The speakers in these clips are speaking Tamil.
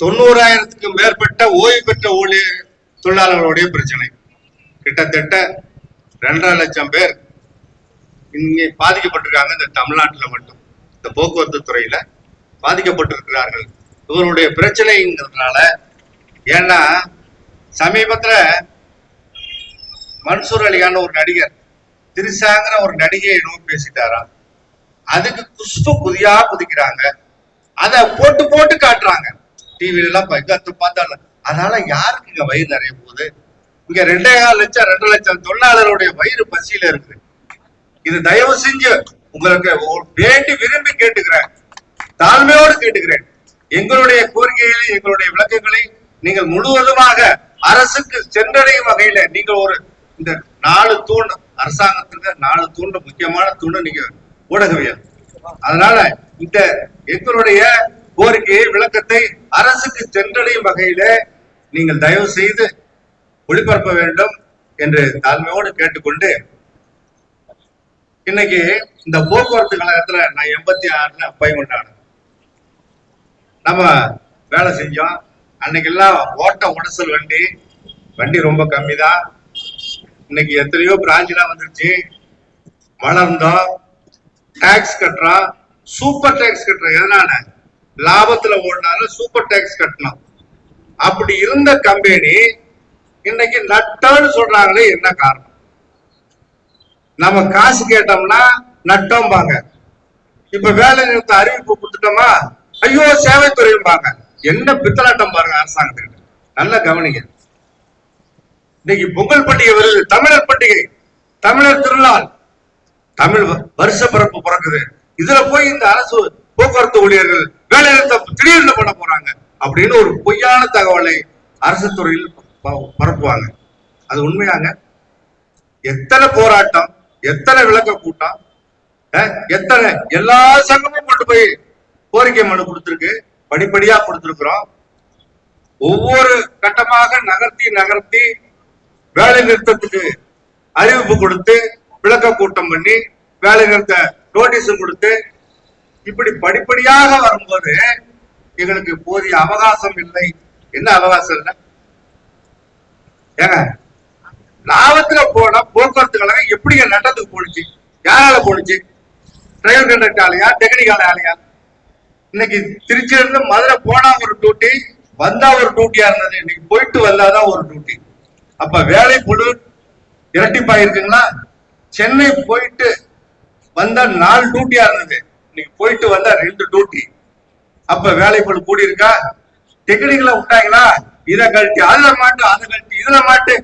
தொண்ணூறாயிரத்துக்கும் மேற்பட்ட ஓய்வு பெற்ற ஊழியர் தொழிலாளர்களுடைய பிரச்சனை. கிட்டத்தட்ட ரெண்டரை லட்சம் பேர் இங்கே பாதிக்கப்பட்டிருக்காங்க இந்த தமிழ்நாட்டில் மட்டும். இந்த போக்குவரத்து துறையில பாதிக்கப்பட்டிருக்கிறார்கள். இவருடைய பிரச்சனைங்கிறதுனால ஏன்னா சமீபத்துல மன்சூர் அலிகான ஒரு நடிகர் திரிசாங்கிற ஒரு நடிகையை நோக்கி பேசிட்டாராம். அதுக்கு குஷ்பு புதியா குதிக்கிறாங்க. அதை போட்டு போட்டு காட்டுறாங்க. டிவில எல்லாம் பக்கத்து அதனால யாருக்கு இங்க வயிறு நிறைய போகுது? இங்க ரெண்டே கால் லட்சம் ரெண்டு லட்சம் தொழிலாளருடைய வயிறு பசியில இருக்குது. இது தயவு செஞ்சு உங்களுக்கு வேண்டி விரும்பி கேட்டுக்கிறேன். தாழ்மையோடு கேட்டுக்கிறேன். எங்களுடைய கோரிக்கைகளை எங்களுடைய விளக்கங்களை நீங்கள் முழுவதுமாக அரசுக்கு சென்றடையும் வகையில நீங்கள் ஒரு இந்த நாலு தூண் அரசாங்கத்துக்கு நாலு தூண்டு முக்கியமான தூண் நீங்க ஊடகவியல். அதனால இந்த எங்களுடைய கோரிக்கையை விளக்கத்தை அரசுக்கு சென்றடையும் வகையில நீங்கள் தயவு செய்து ஒளிபரப்ப வேண்டும் என்று தாழ்மையோடு கேட்டுக்கொண்டு இன்னைக்கு இந்த போக்குவரத்து கழகத்துல நான் எண்பத்தி ஆறுல பை நம்ம வேலை செஞ்சோம். அன்னைக்கு எல்லாம் ஓட்ட உடசல் வண்டி வண்டி ரொம்ப கம்மி தான் இன்னைக்கு எத்தனையோ பிரான்ச்லாம் வந்துருச்சு. வளர்ந்தோம். டாக்ஸ் கட்டுறோம். சூப்பர் டாக்ஸ் கட்டுறோம். எதனால? லாபத்துல ஓடினாலும் சூப்பர் டேக்ஸ் கட்டணும் அப்படி இருந்த கம்பெனி இன்னைக்கு நட்டம்னு சொல்றாங்களே என்ன காரணம்? நம்ம காசு கேட்டோம்னா நட்டம்பாங்க. இப்ப வேலை நிறுத்த அறிவிப்பு கொடுத்துட்டோமா? ஐயோ சேவைத்துறையும்பாங்க. என்ன பித்தலாட்டம் பாருங்க அரசாங்கத்துக்கு நல்லா கவனிங்க. இன்னைக்கு பொங்கல் பண்டிகை வருது. தமிழர் பண்டிகை. தமிழர் திருநாள். தமிழ் வ- வருஷ பிறப்பு பிறக்குது. இதுல போய் இந்த அரசு போக்குவரத்து ஊழியர்கள் வேலை நிறுத்தம் திடீர்னு பண்ண போறாங்க அப்படின்னு ஒரு பொய்யான தகவலை அரசு துறையில் பரப்புவாங்க. அது உண்மையாங்க. எத்தனை போராட்டம் எத்தனை விளக்க கூட்டம் எத்தனை எல்லா சங்கமும் கொண்டு போய் கோரிக்கை மனு கொடுத்திருக்கு படிப்படியா கொடுத்திருக்கிறோம். ஒவ்வொரு கட்டமாக நகர்த்தி நகர்த்தி வேலை நிறுத்தத்துக்கு அறிவிப்பு கொடுத்து விளக்க கூட்டம் பண்ணி வேலை நிறுத்த நோட்டீஸும் கொடுத்து இப்படி படிப்படியாக வரும்போது எங்களுக்கு போதிய அவகாசம் இல்லை. என்ன அவகாசம் இல்லை? ஏங்க லாபத்துல போன போக்குவரத்து கழகம் எப்படிங்க நட்டத்துக்கு போனுச்சு யாரால போனுச்சு டிரைவர் கண்டக்டர் ஆலையா டெக்னிக்கல் ஆலையா இன்னைக்கு திருச்சியில இருந்து மதுரை போனா ஒரு டியூட்டி வந்தா ஒரு டியூட்டியா இருந்தது. இன்னைக்கு போயிட்டு வந்தாதான் ஒரு டியூட்டி அப்ப வேலை புழு இரட்டிப்பாயிருக்குங்களா? சென்னை போயிட்டு வந்தா நாலு டியூட்டியா இருந்தது. இன்னைக்கு போயிட்டு வந்தா ரெண்டு டியூட்டி அப்ப வேலை கூடி இருக்கா? டெக்னிக்கல விட்டாங்களா இதை கழட்டி அதுல மாட்டு அதை கழட்டி இதுல மாட்டு.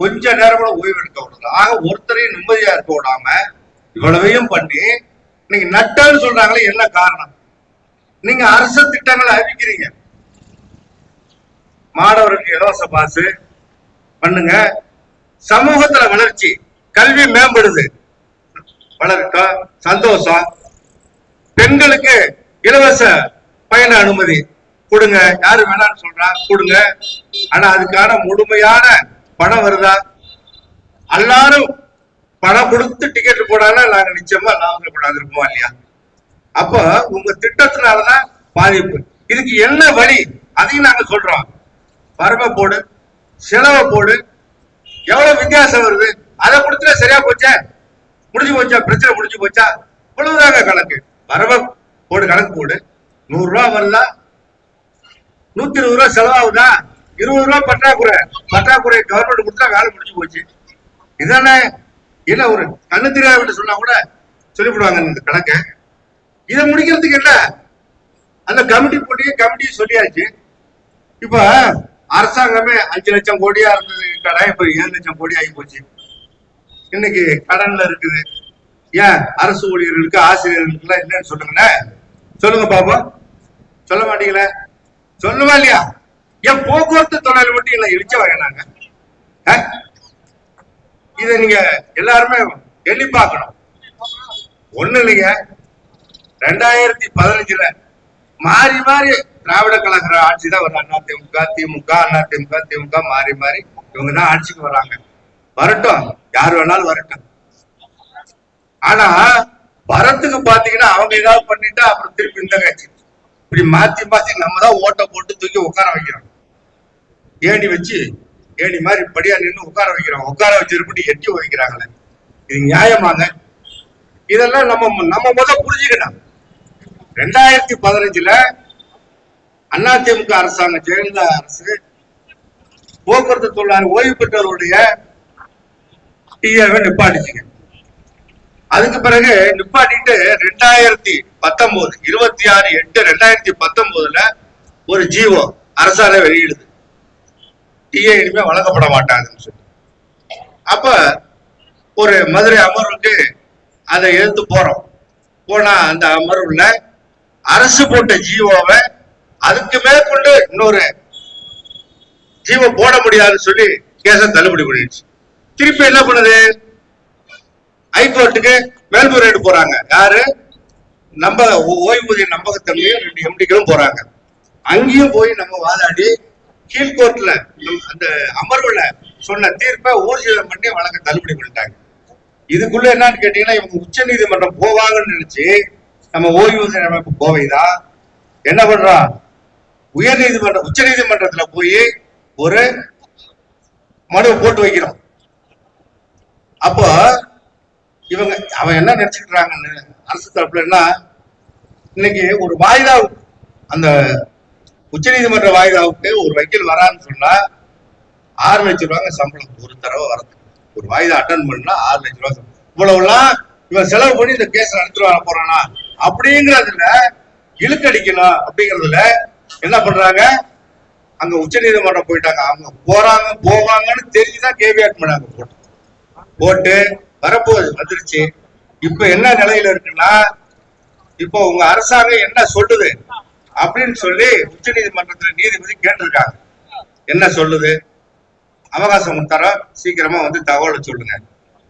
கொஞ்ச நேரம் கூட ஓய்வு எடுக்க விடுறது ஆக ஒருத்தரையும் நிம்மதியா இருக்க விடாம இவ்வளவையும் பண்ணி இன்னைக்கு நட்டன்னு சொல்றாங்களே என்ன காரணம்? நீங்க அரசு திட்டங்களை அறிவிக்கிறீங்க. மாணவருக்கு இலவச பாசு பண்ணுங்க. சமூகத்துல வளர்ச்சி கல்வி மேம்படுது. வளர்க்க? சந்தோஷம். பெண்களுக்கு இலவச பயண அனுமதி. கொடுங்க. யாரு வேணாம்னு சொல்றா? கொடுங்க. ஆனா அதுக்கான முழுமையான பணம் வருதா? எல்லாரும் பணம் கொடுத்து டிக்கெட் போடாம நாங்க நிச்சயமா லாபம் கூடாது இருப்போம் இல்லையா? அப்ப உங்க திட்டத்தினாலதான் பாதிப்பு. இதுக்கு என்ன வழி? அதையும் நாங்க சொல்றோம். வரவை போடு செலவை போடு. எவ்வளவு வித்தியாசம் வருது? அதை கொடுத்துட்டா சரியா போச்சே? முடிஞ்சு போச்சா? பிரச்சனை முடிஞ்சு போச்சா? இவ்வளவுதாங்க கணக்கு. வரவ போடு கணக்கு போடு. நூறு ரூபா வரலா? நூத்தி இருபது ரூபா செலவாகுதா? இருபது ரூபா பற்றாக்குறை. பற்றாக்குறை கவர்மெண்ட் கொடுத்தா வேலை முடிஞ்சு போச்சு. இதானே? என்ன ஒரு கண்ணு தெரியாத சொன்னா கூட சொல்லிவிடுவாங்க இந்த கணக்கை. இதை முடிக்கிறதுக்கு என்ன? அந்த கமிட்டி போட்டி கமிட்டி சொல்லியாச்சு. இப்ப அரசாங்கமே அஞ்சு லட்சம் கோடியா இருந்தது கடன் இப்ப ஏழு லட்சம் கோடி ஆகி போச்சு. இன்னைக்கு கடன்ல இருக்குது. ஏன் அரசு ஊழியர்களுக்கு ஆசிரியர்களுக்கு எல்லாம் என்னன்னு சொல்லுங்கண்ணே. சொல்லுங்க பாப்போம் சொல்ல மாட்டீங்களே? சொல்லுவா இல்லையா? ஏன் போக்குவரத்து தொழில் மட்டும் இல்லை இழிச்ச வகைனாங்க இதை நீங்க எல்லாருமே எண்ணி பார்க்கணும். ஒண்ணு இல்லைங்க. ரெண்டாயிரத்தி பதினஞ்சுல மாறி மாறி திராவிட கழக ஆட்சி தான் வரும். அண்ணா திமுக திமுக அண்ணா திமுக திமுக மாறி மாறி இவங்க தான் ஆட்சிக்கு வராங்க. வரட்டும். யார் வேணாலும் வரட்டும். ஆனா பரத்துக்கு பாத்தீங்கன்னா அவங்க ஏதாவது பண்ணிட்டா அப்புறம் திருப்பி இந்த கட்சி. இப்படி மாத்தி மாத்தி நம்ம தான் ஓட்டை போட்டு தூக்கி உட்கார வைக்கிறோம். ஏணி வச்சு ஏணி மாதிரி படியா நின்று உட்கார வைக்கிறோம். உட்கார வச்சிருப்படி எட்டி வைக்கிறாங்களே இது நியாயமாங்க இதெல்லாம் நம்ம நம்ம முத புரிஞ்சுக்கணும். ரெண்டாயிரத்தி பதினஞ்சுல அதிமுக அரசாங்கம் ஜெயலலிதா அரசு போக்குவரத்து தொழிலாளர் ஓய்வு பெற்றவருடைய டிஏவை நிப்பாட்டிச்சுங்க. அதுக்கு பிறகு நிப்பாட்டிட்டு ரெண்டாயிரத்தி பத்தொன்பது இருபத்தி ஆறு எட்டு ரெண்டாயிரத்தி பத்தொன்பதுல ஒரு ஜீவோ அரசாணை வெளியிடுது. டிஏ இனிமே வழங்கப்பட மாட்டாங்கன்னு சொல்லி. அப்ப ஒரு மதுரை அமர்வுக்கு அதை எதிர்த்து போறோம். போனா அந்த அமர்வுல அரசு போட்ட ஜீவோவை அதுக்கு மேற்கொண்டு இன்னொரு ஜீவோ போட முடியாதுன்னு சொல்லி கேச தள்ளுபடி பண்ணிடுச்சு. திருப்பி என்ன பண்ணுது? ஹைகோர்ட்டுக்கு மேல்முறையீடு போறாங்க. யாரு? நம்ம ஓய்வூதிய நம்பகத்தன்மையும் ரெண்டு எம்டிகளும் போறாங்க. அங்கேயும் போய் நம்ம வாதாடி கீழ்கோர்ட்ல அந்த அமர்வுல சொன்ன தீர்ப்பை ஊர்ஜிதம் பண்ணி வழக்க தள்ளுபடி பண்ணிட்டாங்க. இதுக்குள்ள என்னன்னு கேட்டீங்கன்னா இவங்க உச்ச நீதிமன்றம் போவாங்கன்னு நினைச்சு நம்ம ஓய்வூதிய அமைப்பு கோவைதான் என்ன பண்றான் உயர் நீதிமன்றம் உச்ச நீதிமன்றத்துல போய் ஒரு மனுவை போட்டு வைக்கிறோம் அப்போ இவங்க அவன் என்ன நினைச்சுக்கிறாங்கன்னு அரசு தரப்புலன்னா இன்னைக்கு ஒரு வாய்தா அந்த உச்சநீதிமன்ற வாய்தாவுக்கு ஒரு வக்கீல் வரான்னு சொன்னா ஆறு லட்சம் ரூபாங்க சம்பளம் ஒரு தடவை வரது ஒரு வாய்தா அட்டன் பண்ணா ஆறு லட்ச ரூபா இவ்வளவுலாம் இவன் செலவு பண்ணி இந்த கேஸ் நடத்திட்டு வர போறானா? அப்படிங்கறதுல இழுக்கடிக்கணும் அப்படிங்கறதுல என்ன பண்றாங்க? அங்க உச்சநீதிமன்றம் போயிட்டாங்க. அவங்க போறாங்க போவாங்கன்னு தெரிஞ்சுதான் கேவியாட் பண்ணாங்க போட்டு. போட்டு வரப்போகுது வந்துருச்சு. இப்ப என்ன நிலையில இருக்குன்னா இப்போ உங்க அரசாங்கம் என்ன சொல்லுது அப்படின்னு சொல்லி உச்ச நீதிமன்றத்துல நீதிபதி கேட்டிருக்காங்க. என்ன சொல்லுது? அவகாசம் தரோம் சீக்கிரமா வந்து தகவலை சொல்லுங்க.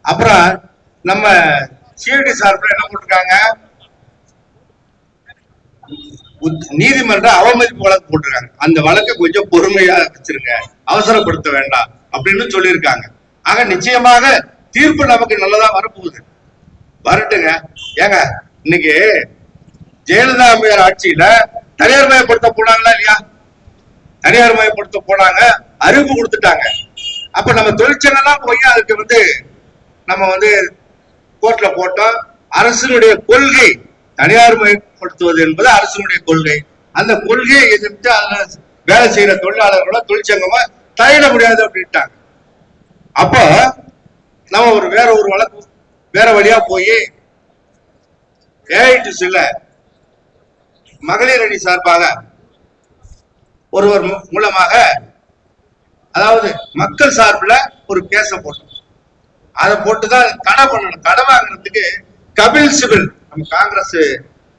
அப்புறம் நம்ம சிஐடி சார்பில் என்ன போட்டிருக்காங்க? நீதிமன்ற அவமதிப்பு வழக்கு போட்டிருக்காங்க. அந்த வழக்கை கொஞ்சம் பொறுமையா வச்சிருங்க. அவசரப்படுத்த வேண்டாம் அப்படின்னு சொல்லியிருக்காங்க. ஆக நிச்சயமாக தீர்ப்பு நமக்கு நல்லதா வரப்போகுது. வரட்டுங்க. ஏங்க இன்னைக்கு ஜெயலலிதா அம்மையார் ஆட்சியில தனியார் மயப்படுத்த போனாங்களா இல்லையா? தனியார் மயப்படுத்த போனாங்க அறிவிப்பு கொடுத்துட்டாங்க. அப்ப நம்ம தொழிற்சங்கம்லாம் போய் அதுக்கு வந்து நம்ம வந்து கோர்ட்ல போட்டோம். அரசினுடைய கொள்கை தனியார் மயப்படுத்துவது என்பது அரசினுடைய கொள்கை. அந்த கொள்கையை எதிர்த்து அதுல வேலை செய்யற தொழிலாளர்களோ தொழிற்சங்கமா தலையிட முடியாது அப்படின்ட்டாங்க. அப்போ நம்ம ஒரு வேற ஒரு வழக்கு வேற வழியா போய் ஏஐடிசில மகளிர் அணி சார்பாக ஒருவர் மூலமாக அதாவது மக்கள் சார்பில் ஒரு கேஸ போட்டோம். அதை போட்டுதான் தடை பண்ணணும். தடை வாங்குறதுக்கு கபில் சிபில் நம்ம காங்கிரஸ்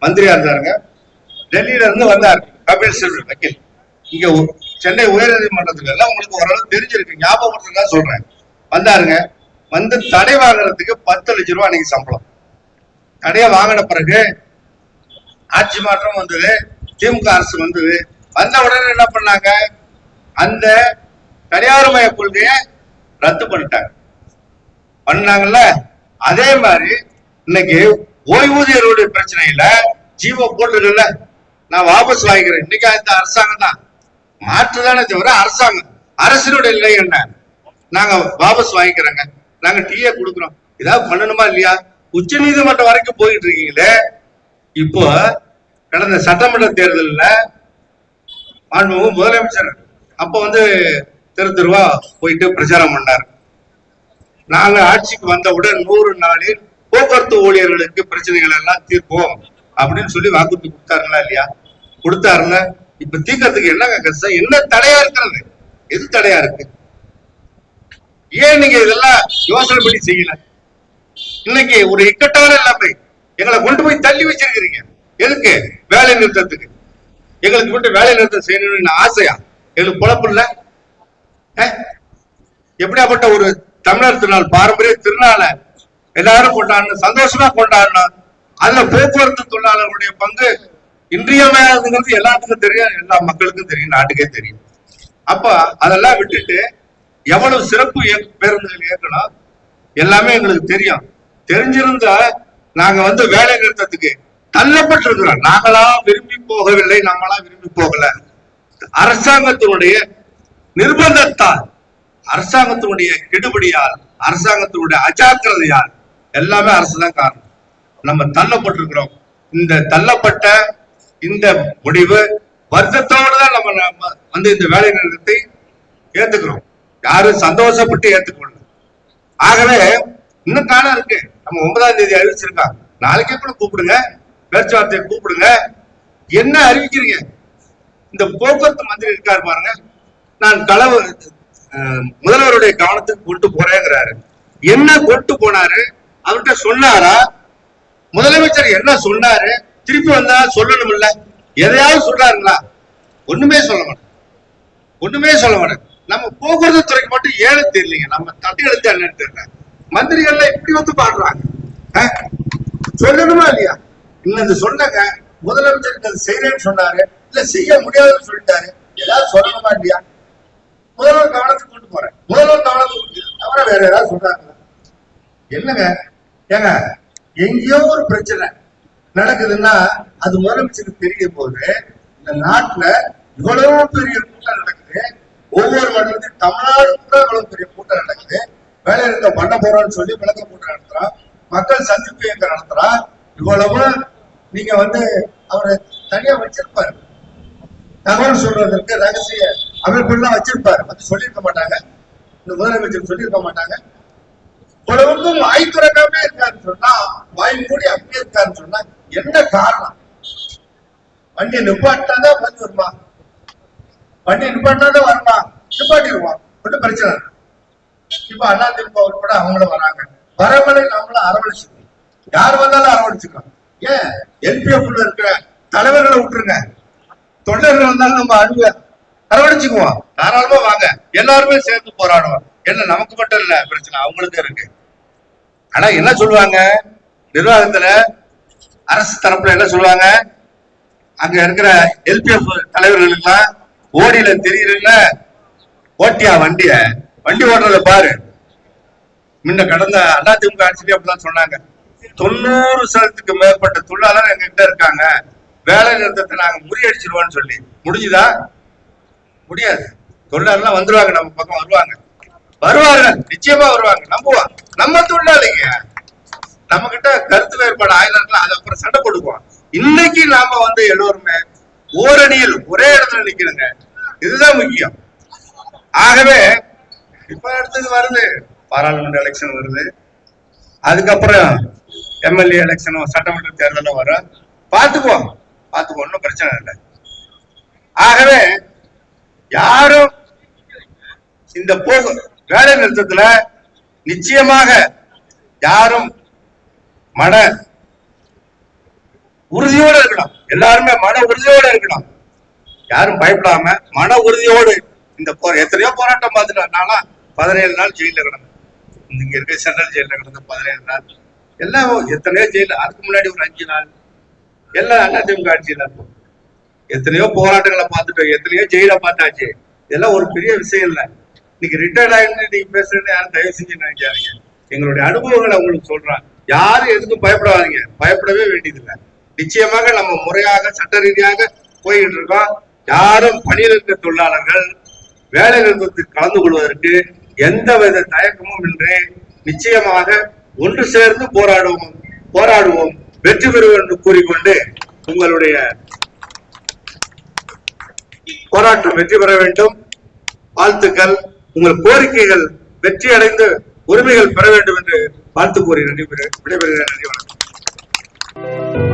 மந்திரியா இருந்தாருங்க டெல்லியில இருந்து வந்தார் கபில் சிபில் வக்கீல். இங்க சென்னை உயர்நீதிமன்றத்துல எல்லாம் உங்களுக்கு ஓரளவு தெரிஞ்சிருக்கு ஞாபகப்படுத்துறதா சொல்றேன். வந்தாருங்க. வந்து தடை வாங்குறதுக்கு பத்து லட்ச ரூபா அன்னைக்கு சம்பளம். தடையை வாங்கின பிறகு ஆட்சி மாற்றம் வந்தது திமுக அரசு வந்தது. வந்த உடனே என்ன பண்ணாங்க? அந்த தனியார்மய கொள்கையை ரத்து பண்ணிட்டாங்க. பண்ணாங்கல்ல? அதே மாதிரி இன்னைக்கு ஓய்வூதியருடைய பிரச்சனையில ஜீவோ போட்டுருக்கல நான் வாபஸ் வாங்கிக்கிறேன். இன்னைக்கு இந்த அரசாங்கம் தான். மாற்றுதானே தவிர அரசாங்கம். அரசினுடைய நிலை என்ன? நாங்க வாபஸ் வாங்கிக்கிறோங்க. நாங்க டீயே கொடுக்குறோம். ஏதாவது பண்ணணுமா இல்லையா? உச்ச நீதிமன்றம் வரைக்கும் போயிட்டு இருக்கீங்களே இப்போ கடந்த சட்டமன்ற தேர்தல்ல மாண்புமிகு முதலமைச்சர் அப்ப வந்து தெரு தெருவா போயிட்டு பிரச்சாரம் பண்ணார். நாங்க ஆட்சிக்கு வந்தவுடன் நூறு நாளில் போக்குவரத்து ஊழியர்களுக்கு பிரச்சனைகள் எல்லாம் தீர்ப்போம் அப்படின்னு சொல்லி வாக்குறுதி கொடுத்தாருங்களா இல்லையா? கொடுத்தாருங்க. இப்ப தீர்க்கறதுக்கு என்னங்க கஷ்டம்? என்ன தடையா இருக்கிறது? எது தடையா இருக்கு? ஏன் நீங்க இதெல்லாம் யோசனை பண்ணி செய்யல? இன்னைக்கு ஒரு இக்கட்டான நிலைமை. எங்களை கொண்டு போய் தள்ளி வச்சிருக்கிறீங்க. எதுக்கு? வேலை நிறுத்தத்துக்கு. எங்களுக்கு மட்டும் வேலை நிறுத்தம் செய்யணும்னு ஆசையா? எங்களுக்கு பொழப்பு இல்ல? எப்படியாப்பட்ட ஒரு தமிழர் திருநாள் பாரம்பரிய திருநாளை எல்லாரும் கொண்டாடணும் சந்தோஷமா கொண்டாடணும். அதுல போக்குவரத்து தொழிலாளர்களுடைய பங்கு இன்றியமையாததுங்கிறது எல்லாத்துக்கும் தெரியும் எல்லா மக்களுக்கும் தெரியும் நாட்டுக்கே தெரியும். அப்ப அதெல்லாம் விட்டுட்டு எவ்வளவு சிறப்பு பேருந்துகள் இயக்கணும் எல்லாமே எங்களுக்கு தெரியும். தெரிஞ்சிருந்தா நாங்க வந்து வேலை நிறுத்தத்துக்கு தள்ளப்பட்டிருக்கிறோம். நாங்களா விரும்பி போகவில்லை நம்மளா விரும்பி போகல. அரசாங்கத்தினுடைய நிர்பந்தத்தால் அரசாங்கத்தினுடைய கெடுபடியால் அரசாங்கத்தினுடைய அஜாக்கிரதையால் எல்லாமே அரசு தான் காரணம். நம்ம தள்ளப்பட்டிருக்கிறோம். இந்த தள்ளப்பட்ட இந்த முடிவு வருத்தத்தோடு தான் நம்ம நம்ம வந்து இந்த வேலை நிறுத்தத்தை ஏத்துக்கிறோம். யாரும் சந்தோஷப்பட்டு ஏத்துக்கொள்ள ஆகவே இன்னும் காலம் இருக்கு. நம்ம ஒன்பதாம் தேதி அறிவிச்சிருக்காங்க நாளைக்கே கூட கூப்பிடுங்க. பேச்சுவார்த்தையை கூப்பிடுங்க. என்ன அறிவிக்கிறீங்க? இந்த போக்குவரத்து மந்திரி இருக்காரு பாருங்க. நான் களவு முதல்வருடைய கவனத்துக்கு கொண்டு போறேங்கிறாரு. என்ன கொண்டு போனாரு? அவர்கிட்ட சொன்னாரா? முதலமைச்சர் என்ன சொன்னாரு? திருப்பி வந்தா சொல்லணும் இல்ல எதையாவது சொல்றாருங்களா? ஒண்ணுமே சொல்ல மாட்டேன் ஒண்ணுமே சொல்ல மாட்டேன் நம்ம போக்குவரத்து துறைக்கு மட்டும் ஏழு தெரியலீங்க. நம்ம தட்டி எழுந்து என்னன்னு தெரியல. மந்திரிகள்ல இப்படி வந்து பாடுறாங்க? சொல்லணுமா இல்லையா? இல்ல இது சொன்னாங்க முதலமைச்சருக்கு அது செய்யறேன்னு சொன்னாரு. இல்ல செய்ய முடியாதுன்னு சொல்லிட்டாரு. ஏதாவது சொல்லணுமா இல்லையா? முதல்வர் கவனத்துக்கு கொண்டு போறேன். முதல்வர் கவனத்துக்கு கொண்டு தவிர வேற ஏதாவது சொல்றாங்க என்னங்க? ஏங்க எங்கேயோ ஒரு பிரச்சனை நடக்குதுன்னா அது முதலமைச்சருக்கு தெரியும் போது இந்த நாட்டுல இவ்வளவு பெரிய கூட்டம் நடக்குது. ஒவ்வொரு மண்டலத்திலும் தமிழ்நாடு கூட இவ்வளவு பெரிய கூட்டம் நடக்குது. வேலை இருந்த பண்ண போறோம்னு சொல்லி விளக்க கூட்டம் நடத்துறோம் மக்கள் சந்திப்பு இயக்கம் நடத்துறோம் இவ்வளவு நீங்க வந்து அவரை தனியா வச்சிருப்பாரு. தகவல் சொல்றதற்கு ரகசிய அமைப்புலாம் வச்சிருப்பாரு. வந்து சொல்லியிருக்க மாட்டாங்க. இந்த முதலமைச்சர் சொல்லியிருக்க மாட்டாங்க. இவ்வளவுக்கும் வாய் திறக்காம இருக்காருன்னு சொன்னா வாய் மூடி அப்படியே இருக்காருன்னு சொன்னா என்ன காரணம்? வண்டியை நிப்பாட்டாதான் வந்து வருமா? வண்டி நிப்பாட்டாதான் வரலாம் நிப்பாட்டிடுவான் ஒன்றும் பிரச்சனை இல்லை. இப்போ அண்ணா திமுக உட்பட அவங்களும் வராங்க. வரவங்களை நாமளும் அரவணைச்சுக்கணும். யார் வந்தாலும் அரவணைச்சுக்கலாம் ஏன்? எல்பிஎஃப்ல இருக்கிற தலைவர்களை விட்டுருங்க. தொண்டர்கள் வந்தாலும் நம்ம அணுக அரவணைச்சுக்குவோம். தாராளமா வாங்க. எல்லாருமே சேர்ந்து போராடுவோம். என்ன நமக்கு மட்டும் இல்ல பிரச்சனை அவங்களுக்கு இருக்கு. ஆனா என்ன சொல்லுவாங்க? நிர்வாகத்துல அரசு தரப்புல என்ன சொல்லுவாங்க? அங்க இருக்கிற எல்பிஎஃப் தலைவர்களுக்கெல்லாம் ஓடியில தெரியல ஓட்டியா வண்டிய? வண்டி ஓடுறத பாரு. முன்ன கடந்த அதிமுக ஆட்சியிலே அப்படிதான் சொன்னாங்க. தொண்ணூறு சதத்துக்கு மேற்பட்ட தொழிலாளர் எங்க கிட்ட இருக்காங்க. வேலை நிறுத்தத்தை நாங்க முறியடிச்சிருவோம்னு சொல்லி. முடிஞ்சுதா? முடியாது. தொழிலாளர்லாம் வந்துருவாங்க. நம்ம பக்கம் வருவாங்க. வருவாங்க. நிச்சயமா வருவாங்க. நம்புவான் நம்ம தொழிலாளிங்க. நம்ம கிட்ட கருத்து வேறுபாடு ஆயிரம் அதுக்கப்புறம் அப்புறம் சண்டை போட்டுக்குவோம். இன்னைக்கு நாம வந்து எல்லோருமே ஓரணியில் ஒரே இடத்துல நிக்கணுங்க இதுதான் முக்கியம். ஆகவே இப்ப அடுத்தது வருது. பாராளுமன்ற எலெக்ஷன் வருது. அதுக்கப்புறம் எம்எல்ஏ எலெக்ஷனும் சட்டமன்ற தேர்தலும் வரும். பார்த்துக்குவோம். பார்த்துக்குவோம். ஒன்றும் பிரச்சனை இல்லை. ஆகவே யாரும் இந்த போகு வேலை நிறுத்தத்துல நிச்சயமாக யாரும் மன உறுதியோட இருக்கணும் எல்லாருமே மன உறுதியோட இருக்கணும் யாரும் பயப்படாம மன உறுதியோடு இந்த போர் எத்தனையோ போராட்டம் பார்த்துட்டோம் நானா பதினேழு நாள் ஜெயில கிடந்தேன். இங்க இருக்க சென்ட்ரல் ஜெயில கிடந்த பதினேழு நாள். எல்லாம் எத்தனையோ ஜெயில அதுக்கு முன்னாடி ஒரு அஞ்சு நாள். எல்லாம் அதிமுக ஆட்சியில இருக்கும் எத்தனையோ போராட்டங்களை பார்த்துட்டோம் எத்தனையோ ஜெயில பார்த்தாச்சு. இதெல்லாம் ஒரு பெரிய விஷயம் இல்ல. இன்னைக்கு ரிட்டையர்ட் ஆயிருந்து நீங்க பேசுறேன்னு யாரும் தயவு செஞ்சு நினைக்காதீங்க. எங்களுடைய அனுபவங்களை உங்களுக்கு சொல்றேன். யாரும் எதுக்கும் பயப்படாதீங்க. பயப்படவே வேண்டியதில்லை. நிச்சயமாக நம்ம முறையாக சட்ட ரீதியாக போயிட்டு இருக்கோம். யாரும் பணியில் இருக்க தொழிலாளர்கள் வேலை நிறுத்தத்தில் கலந்து கொள்வதற்கு எந்தவித தயக்கமும் இன்றி நிச்சயமாக ஒன்று சேர்ந்து போராடுவோம் போராடுவோம். வெற்றி பெறுவோம் என்று கூறிக்கொண்டு உங்களுடைய போராட்டம் வெற்றி பெற வேண்டும். வாழ்த்துக்கள். உங்கள் கோரிக்கைகள் வெற்றி அடைந்து உரிமைகள் பெற வேண்டும் என்று வாழ்த்து கூறி நன்றி விடைபெறுகிறேன். நன்றி வணக்கம்.